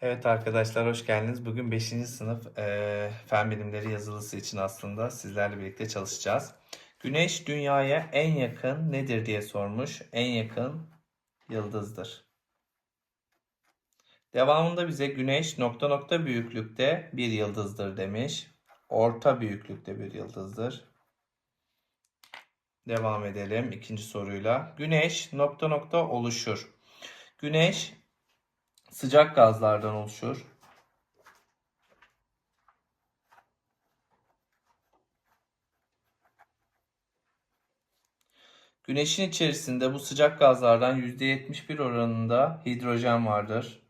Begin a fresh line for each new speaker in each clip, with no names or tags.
Evet arkadaşlar hoş geldiniz. Bugün 5. sınıf eee, fen bilimleri yazılısı için aslında sizlerle birlikte çalışacağız. Güneş dünyaya en yakın nedir diye sormuş. En yakın yıldızdır. Devamında bize güneş nokta nokta büyüklükte bir yıldızdır demiş. Orta büyüklükte bir yıldızdır. Devam edelim ikinci soruyla. Güneş nokta nokta oluşur. Güneş sıcak gazlardan oluşur. Güneşin içerisinde bu sıcak gazlardan %71 oranında hidrojen vardır.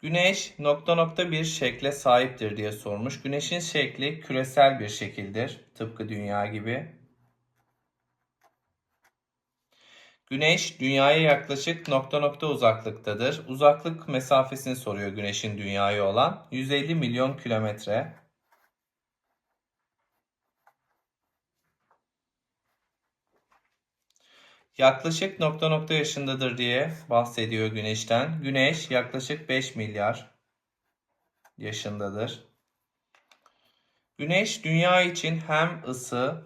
Güneş nokta nokta bir şekle sahiptir diye sormuş. Güneşin şekli küresel bir şekildir. Tıpkı dünya gibi. Güneş dünyaya yaklaşık nokta nokta uzaklıktadır. Uzaklık mesafesini soruyor Güneş'in dünyaya olan 150 milyon kilometre. Yaklaşık nokta nokta yaşındadır diye bahsediyor Güneş'ten. Güneş yaklaşık 5 milyar yaşındadır. Güneş dünya için hem ısı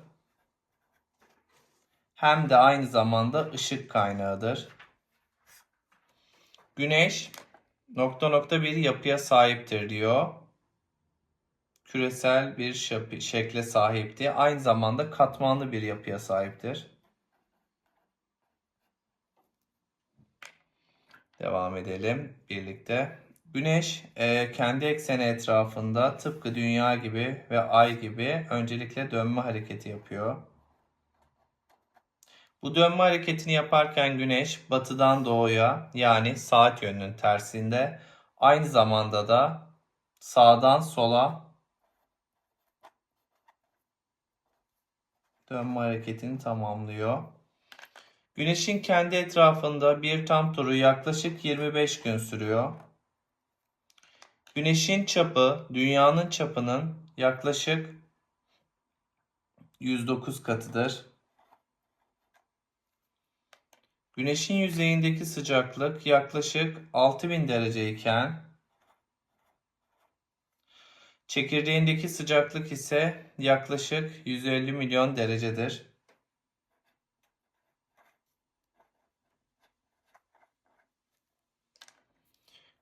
hem de aynı zamanda ışık kaynağıdır. Güneş nokta nokta bir yapıya sahiptir diyor. Küresel bir şekle sahipti. Aynı zamanda katmanlı bir yapıya sahiptir. Devam edelim birlikte. Güneş e, kendi ekseni etrafında tıpkı Dünya gibi ve Ay gibi öncelikle dönme hareketi yapıyor. Bu dönme hareketini yaparken Güneş batıdan doğuya yani saat yönünün tersinde aynı zamanda da sağdan sola dönme hareketini tamamlıyor. Güneşin kendi etrafında bir tam turu yaklaşık 25 gün sürüyor. Güneşin çapı dünyanın çapının yaklaşık 109 katıdır. Güneşin yüzeyindeki sıcaklık yaklaşık 6000 derece iken çekirdeğindeki sıcaklık ise yaklaşık 150 milyon derecedir.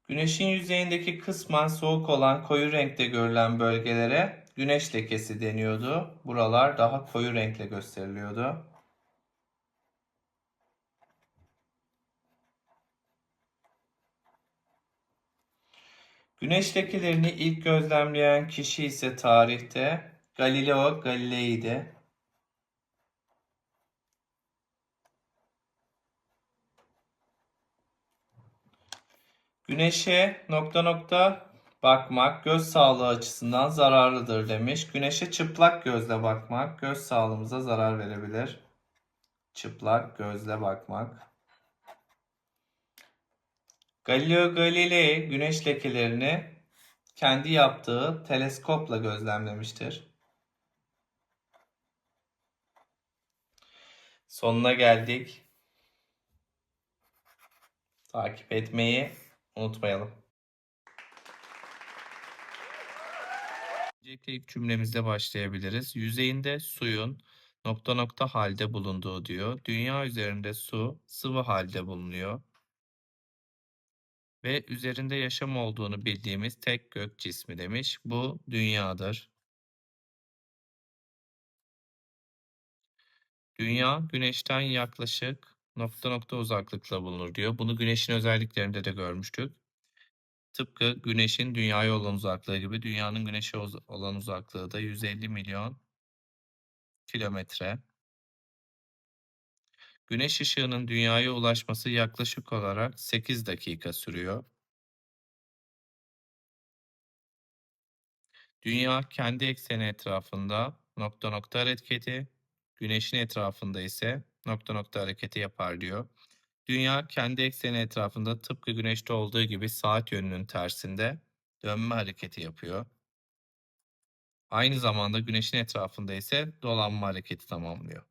Güneşin yüzeyindeki kısmen soğuk olan koyu renkte görülen bölgelere güneş lekesi deniyordu. Buralar daha koyu renkle gösteriliyordu. Güneş lekelerini ilk gözlemleyen kişi ise tarihte Galileo Galilei'ydi. Güneşe nokta nokta bakmak göz sağlığı açısından zararlıdır demiş. Güneşe çıplak gözle bakmak göz sağlığımıza zarar verebilir. Çıplak gözle bakmak. Galileo Galilei güneş lekelerini kendi yaptığı teleskopla gözlemlemiştir. Sonuna geldik. Takip etmeyi unutmayalım. Öncelikle ilk cümlemizde başlayabiliriz. Yüzeyinde suyun nokta nokta halde bulunduğu diyor. Dünya üzerinde su sıvı halde bulunuyor. Ve üzerinde yaşam olduğunu bildiğimiz tek gök cismi demiş. Bu dünyadır. Dünya güneşten yaklaşık nokta nokta uzaklıkla bulunur diyor. Bunu güneşin özelliklerinde de görmüştük. Tıpkı güneşin dünyaya olan uzaklığı gibi dünyanın güneşe olan uzaklığı da 150 milyon kilometre. Güneş ışığının dünyaya ulaşması yaklaşık olarak 8 dakika sürüyor. Dünya kendi ekseni etrafında nokta nokta hareketi, güneşin etrafında ise nokta nokta hareketi yapar diyor. Dünya kendi ekseni etrafında tıpkı güneşte olduğu gibi saat yönünün tersinde dönme hareketi yapıyor. Aynı zamanda güneşin etrafında ise dolanma hareketi tamamlıyor.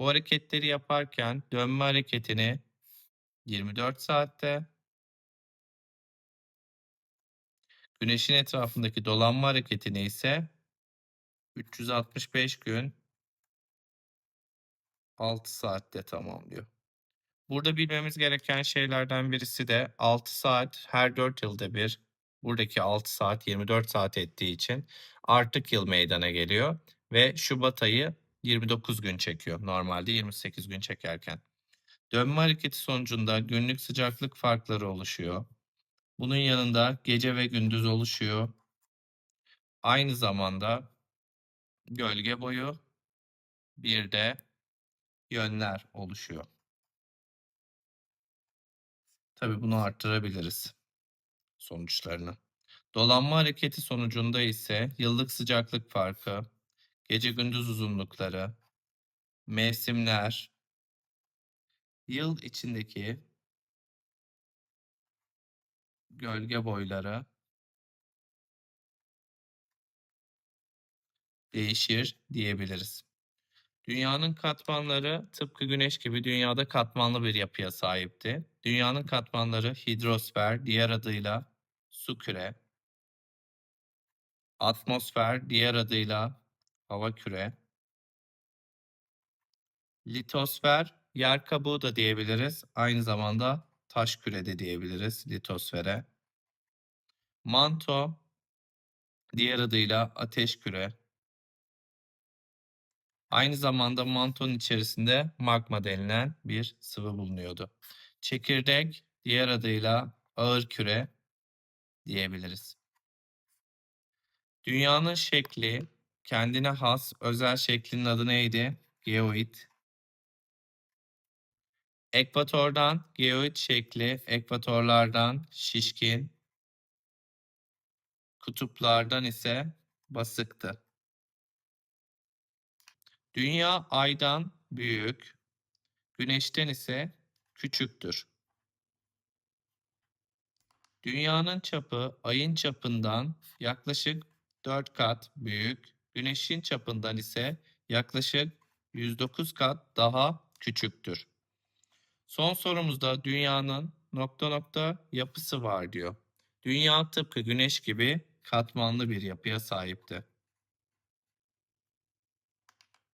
Bu hareketleri yaparken dönme hareketini 24 saatte, Güneşin etrafındaki dolanma hareketini ise 365 gün 6 saatte tamamlıyor. Burada bilmemiz gereken şeylerden birisi de 6 saat her 4 yılda bir buradaki 6 saat 24 saat ettiği için artık yıl meydana geliyor ve Şubat ayı 29 gün çekiyor normalde 28 gün çekerken. Dönme hareketi sonucunda günlük sıcaklık farkları oluşuyor. Bunun yanında gece ve gündüz oluşuyor. Aynı zamanda gölge boyu bir de yönler oluşuyor. Tabii bunu arttırabiliriz sonuçlarını. Dolanma hareketi sonucunda ise yıllık sıcaklık farkı, gece gündüz uzunlukları, mevsimler, yıl içindeki gölge boyları değişir diyebiliriz. Dünyanın katmanları tıpkı Güneş gibi dünyada katmanlı bir yapıya sahipti. Dünyanın katmanları hidrosfer, diğer adıyla su küre, atmosfer, diğer adıyla hava küre, litosfer, yer kabuğu da diyebiliriz. Aynı zamanda taş küre de diyebiliriz litosfere. Manto, diğer adıyla ateş küre, Aynı zamanda mantonun içerisinde magma denilen bir sıvı bulunuyordu. Çekirdek diğer adıyla ağır küre diyebiliriz. Dünyanın şekli kendine has özel şeklinin adı neydi? Geoid. Ekvatordan geoid şekli, ekvatorlardan şişkin, kutuplardan ise basıktı. Dünya aydan büyük, güneşten ise küçüktür. Dünyanın çapı ayın çapından yaklaşık 4 kat büyük, güneşin çapından ise yaklaşık 109 kat daha küçüktür. Son sorumuzda dünyanın nokta nokta yapısı var diyor. Dünya tıpkı güneş gibi katmanlı bir yapıya sahipti.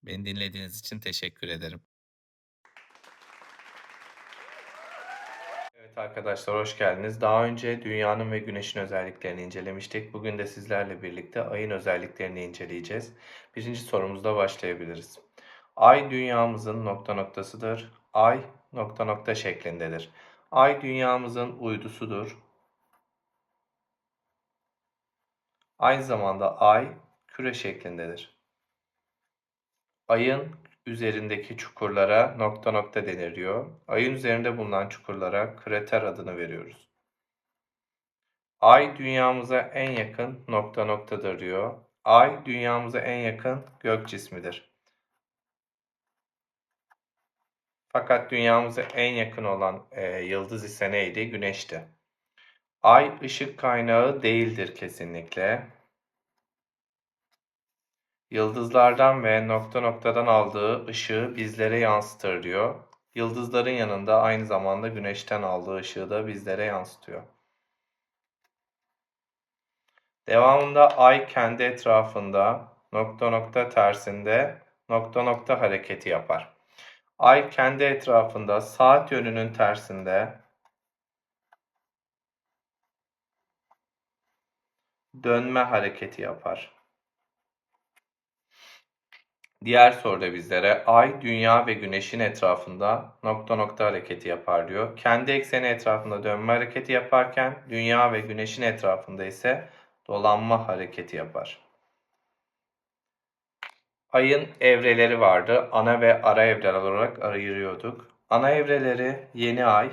Beni dinlediğiniz için teşekkür ederim. Evet arkadaşlar hoş geldiniz. Daha önce dünyanın ve güneşin özelliklerini incelemiştik. Bugün de sizlerle birlikte ayın özelliklerini inceleyeceğiz. Birinci sorumuzda başlayabiliriz. Ay dünyamızın nokta noktasıdır. Ay nokta nokta şeklindedir. Ay dünyamızın uydusudur. Aynı zamanda ay küre şeklindedir. Ayın üzerindeki çukurlara nokta nokta deniliyor. Ayın üzerinde bulunan çukurlara krater adını veriyoruz. Ay dünyamıza en yakın nokta noktadır diyor. Ay dünyamıza en yakın gök cismidir. Fakat dünyamıza en yakın olan e, yıldız ise neydi? Güneşti. Ay ışık kaynağı değildir kesinlikle. Yıldızlardan ve nokta noktadan aldığı ışığı bizlere yansıtır diyor. Yıldızların yanında aynı zamanda güneşten aldığı ışığı da bizlere yansıtıyor. Devamında ay kendi etrafında nokta nokta tersinde nokta nokta hareketi yapar. Ay kendi etrafında saat yönünün tersinde dönme hareketi yapar. Diğer soruda bizlere Ay, Dünya ve Güneş'in etrafında nokta nokta hareketi yapar diyor. Kendi ekseni etrafında dönme hareketi yaparken Dünya ve Güneş'in etrafında ise dolanma hareketi yapar. Ayın evreleri vardı. Ana ve ara evreler olarak ayırıyorduk. Ana evreleri yeni ay,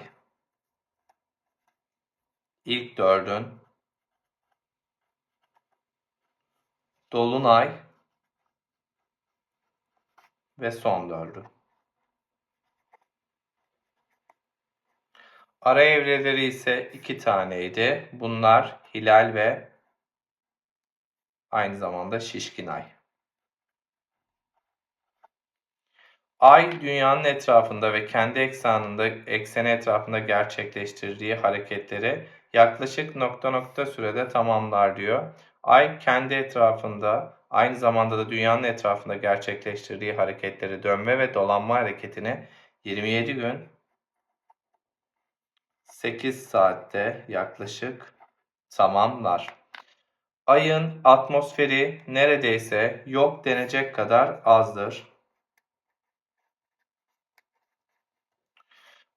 ilk dördün, dolunay, ve son dördü. Ara evreleri ise iki taneydi. Bunlar hilal ve aynı zamanda şişkin ay. Ay dünyanın etrafında ve kendi ekseninde ekseni etrafında gerçekleştirdiği hareketleri yaklaşık nokta nokta sürede tamamlar diyor. Ay kendi etrafında aynı zamanda da dünyanın etrafında gerçekleştirdiği hareketleri dönme ve dolanma hareketini 27 gün 8 saatte yaklaşık tamamlar. Ayın atmosferi neredeyse yok denecek kadar azdır.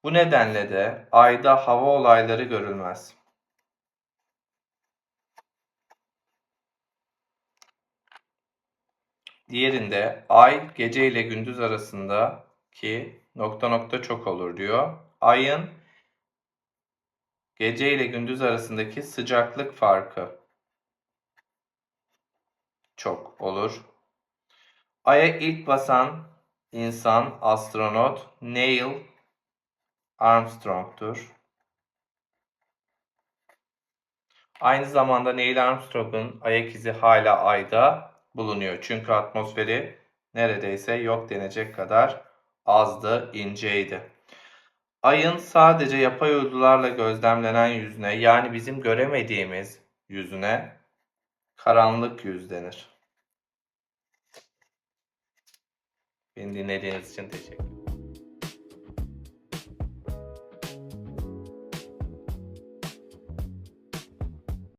Bu nedenle de ayda hava olayları görülmez. Diğerinde ay gece ile gündüz arasındaki nokta nokta çok olur diyor. Ayın gece ile gündüz arasındaki sıcaklık farkı çok olur. Ay'a ilk basan insan, astronot Neil Armstrong'tur. Aynı zamanda Neil Armstrong'un ayak izi hala ayda bulunuyor. Çünkü atmosferi neredeyse yok denecek kadar azdı, inceydi. Ayın sadece yapay uydularla gözlemlenen yüzüne yani bizim göremediğimiz yüzüne karanlık yüz denir. Beni dinlediğiniz için teşekkür ederim.